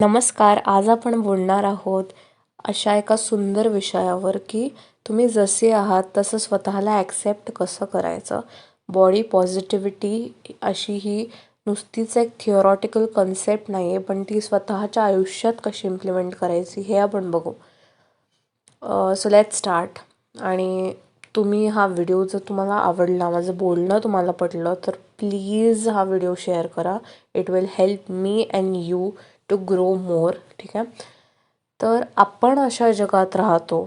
नमस्कार आज आपण बोलणार आहोत अशा एका सुंदर विषयावर की तुम्ही जसे आहात तसं स्वतःला ॲक्सेप्ट कसं करायचं? बॉडी पॉझिटिव्हिटी अशी ही नुसतीच एक थिओरॉटिकल कन्सेप्ट नाही आहे पण ती स्वतःच्या आयुष्यात कशी इम्प्लिमेंट करायची हे आपण बघू. सो लेट स्टार्ट आणि तुम्ही हा व्हिडिओ जर तुम्हाला आवडला माझं बोलणं तुम्हाला पटलं तर प्लीज हा व्हिडिओ शेअर करा. It will help me and you to grow more ठीक आहे? तर आपण अशा जगात राहतो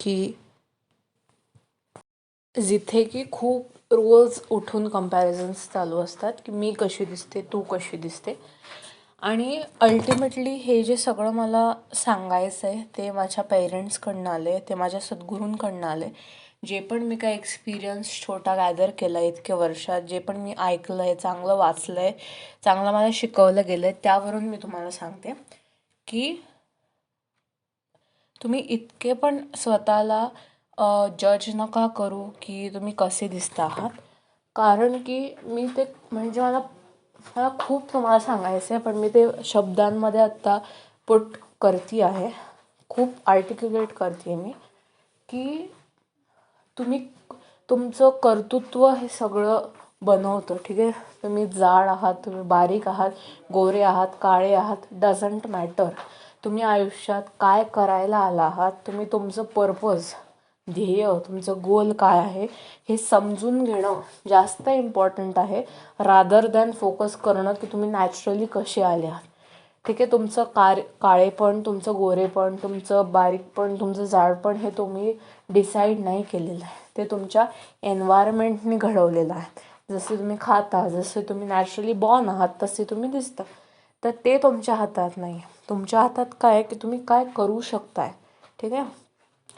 की जिथे की खूप रोज उठून कम्पॅरिझन्स चालू असतात की मी कशी दिसते तू कशी दिसते? आणि अल्टिमेटली हे जे सगळं मला सांगायचं आहे ते माझ्या पेरेंट्सकडनं आले ते माझ्या सद्गुरूंकडनं आले जे पण मी काय एक्सपिरियन्स छोटा गॅदर केला आहे इतक्या वर्षात जे पण मी ऐकलं आहे चांगलं वाचलं आहे चांगलं मला शिकवलं गेलं आहे त्यावरून मी तुम्हाला सांगते की तुम्ही इतके पण स्वतःला जज नका करू की तुम्ही कसे दिसता आहात. कारण की मी ते म्हणजे मला मला खूप तुम्हाला सांगायचं आहे पण मी ते शब्दांमध्ये आत्ता पुट करती आहे खूप आर्टिक्युलेट करते मी की तुम्ही तुमचं कर्तृत्व हे सगळं बनवतं ठीक आहे? तुम्ही जाड आहात तुम्ही बारीक आहात गोरे आहात काळे आहात डझंट मॅटर तुम्ही आयुष्यात काय करायला आला आहात तुम्ही तुमचं पर्पज ध्येय तुमचं गोल काय आहे हे समजून घेणं जास्त इम्पॉर्टंट आहे रादर दॅन फोकस करणं की तुम्ही नॅचरली कसे आले आहात. ठीक आहे तुमचं कार काळेपण तुमचं गोरेपण तुमचं बारीकपण तुमचं जाडपण हे तुम्ही डिसाईड नाही केलेलं आहे. ते तुमच्या एन्व्हायरमेंटने घडवलेलं आहे. जसे तुम्ही खाता जसे तुम्ही नॅचरली बॉर्न आहात तसे तुम्ही दिसता. तर ते तुमच्या हातात नाही तुमच्या हातात काय की तुम्ही काय करू शकताय. ठीक आहे?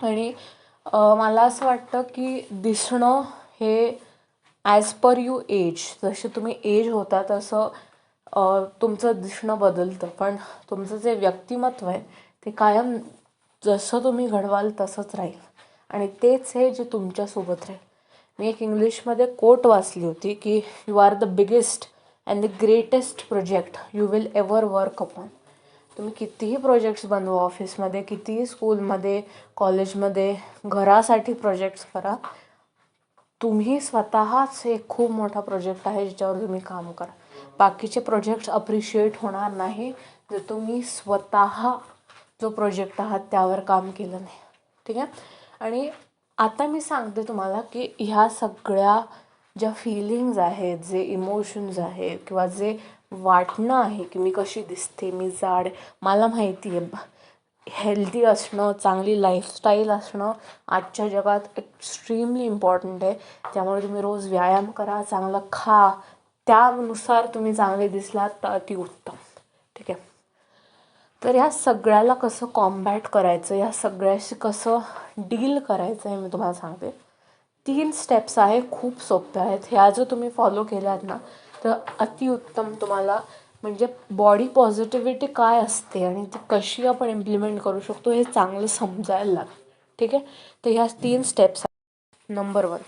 आणि मला असं वाटतं की दिसणं हे ॲज पर यू एज जसे तुम्ही एज होता तसं तुमचं दिसणं बदलतं. पण तुमचं जे व्यक्तिमत्व आहे ते कायम जसं तुम्ही घडवाल तसंच राहील. आणि तेच हे जे तुमच्यासोबत राहील. मी एक इंग्लिशमध्ये कोट वाचली होती की you are the biggest and the greatest project you will ever work upon तुम्ही कितीही प्रोजेक्ट्स बनवा ऑफिसमध्ये कितीही स्कूलमध्ये कॉलेजमध्ये घरासाठी प्रोजेक्ट्स करा. तुम्ही स्वतःच एक खूप मोठा प्रोजेक्ट आहे ज्याच्यावर तुम्ही काम करा. बाकीचे प्रोजेक्ट्स अप्रिशिएट होणार नाही. जर तुम्ही स्वतः जो प्रोजेक्ट आहात त्यावर काम केलं नाही. ठीक आहे? आणि आता मी सांगते तुम्हाला की ह्या सगळ्या ज्या फिलिंग्ज आहेत जे इमोशन्स आहेत किंवा जे वाटणं आहे की मी कशी दिसते मी जाड मला माहिती आहे. हेल्दी असणं चांगली लाईफस्टाईल असणं आजच्या जगात एक्स्ट्रीमली इम्पॉर्टंट आहे. त्यामुळे तुम्ही रोज व्यायाम करा चांगलं खा त्यानुसार तुम्ही चांगले दिसलात तर अतिउत्तम ठीक आहे. तर या सगळ्याला कसं कॉम्बॅट करायचं या सगळ्याशी कसं डील करायचं हे मी तुम्हाला सांगते. तीन स्टेप्स आहे खूप सोप्या आहेत. ह्या जर तुम्ही फॉलो केल्यात ना तर अतिउत्तम तुम्हाला म्हणजे बॉडी पॉझिटिव्हिटी काय असते आणि ती कशी आपण इम्प्लिमेंट करू शकतो हे चांगलं समजायला लागतं. ठीक आहे? तर ह्या तीन स्टेप्स आहेत. नंबर वन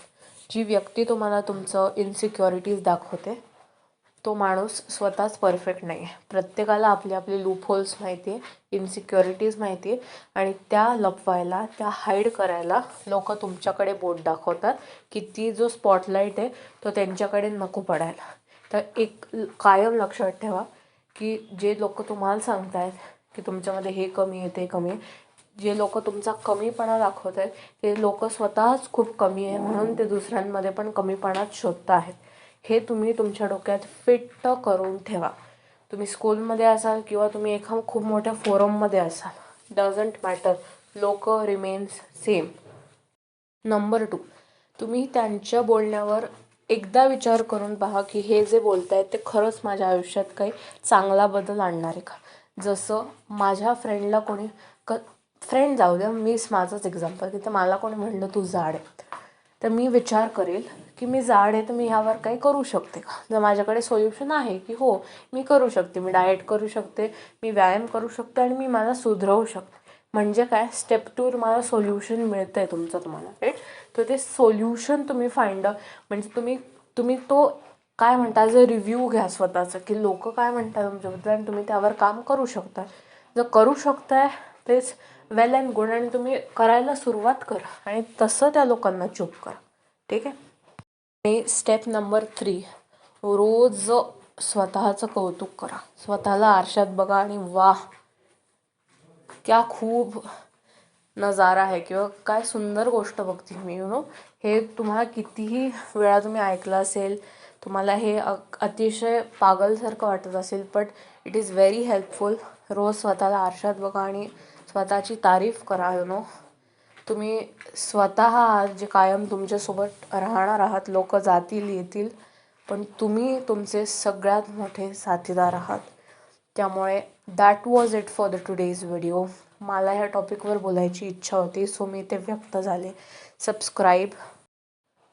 जी व्यक्ती तुम्हाला तुमचं इन्सिक्युरिटीज दाखवते तो माणूस स्वतःच परफेक्ट नाही आहे प्रत्येकाला आपली आपली लूपहोल्स माहिती आहे इन्सिक्युरिटीज माहिती आहे आणि त्या लपवायला त्या हाईड करायला लोक तुमच्याकडे बोट दाखवतात की ती जो स्पॉटलाईट आहे तो त्यांच्याकडे नको पडायला. तर एक कायम लक्षात ठेवा की जे लोक तुम्हाला सांगत आहेत की तुमच्यामध्ये हे कमी आहे ते कमी आहे जे लोक तुमचा कमीपणा दाखवत आहेत ते लोक स्वतःच खूप कमी आहे म्हणून ते दुसऱ्यांमध्ये पण कमीपणात शोधत आहेत हे तुम्ही तुमच्या डोक्यात फिट्ट करून ठेवा. तुम्ही स्कूलमध्ये असाल किंवा तुम्ही एका खूप मोठ्या फोरममध्ये असाल डझंट मॅटर लोक रिमेन्स सेम नंबर टू तुम्ही त्यांच्या बोलण्यावर एकदा विचार करून पहा की हे जे बोलत आहेत ते खरंच माझ्या आयुष्यात काही चांगला बदल आणणार आहे का? जसं माझ्या फ्रेंडला कोणी क फ्रेंड जाऊ द्या मीच माझंच एक्झाम्पल की मला कोणी म्हणलं तू जाड आहे. तर मी विचार करेल की मी जाड आहे तर मी ह्यावर काही करू शकते का? जर माझ्याकडे सोल्युशन आहे की हो मी करू शकते मी डाएट करू शकते मी व्यायाम करू शकते आणि मी मला सुधरवू शकते. म्हणजे काय? स्टेप टूर मला सोल्युशन मिळतं आहे तुमचं तुम्हाला राईट तर ते सोल्युशन तुम्ही फाइंड म्हणजे तुम्ही तुम्ही तो काय म्हणता जर रिव्ह्यू घ्या स्वतःचं की लोक काय म्हणतात तुमच्याबद्दल आणि तुम्ही त्यावर काम करू शकता. जर करू शकताय तेच वेल अँड गुड आणि तुम्ही करायला सुरुवात करा आणि तसं त्या लोकांना चूप करा. ठीक आहे? आणि स्टेप नंबर थ्री रोज स्वतःचं कौतुक करा. स्वतःला आरशात बघा आणि वा क्या खूप नजारा आहे किंवा काय सुंदर गोष्ट बघते मी यु नो हे तुम्हाला कितीही वेळा तुम्ही ऐकलं असेल तुम्हाला हे अतिशय पागलसारखं वाटत असेल but it is very helpful रोज स्वतःला आरशात बघा आणि स्वतःची तारीफ करा यु नो तुम्ही स्वतः आहात जे कायम तुमच्यासोबत राहणार आहात लोक जातील येतील पण तुम्ही तुमचे सगळ्यात मोठे साथीदार आहात. त्यामुळे that was it for the today's video मला ह्या टॉपिकवर बोलायची इच्छा होती सो मी ते व्यक्त झाले. Subscribe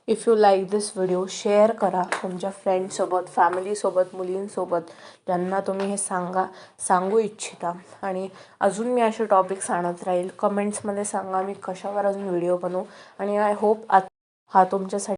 if you like this video share करा. तुमच्या फ्रेंडसोबत फॅमिलीसोबत मुलींसोबत. ज्यांना तुम्ही हे सांगा सांगू इच्छिता. आणि अजून मी असे टॉपिक्स आणत राहील. कमेंट्समध्ये सांगा मी कशावर अजून व्हिडिओ बनवू. आणि आय होप हा तुमच्यासाठी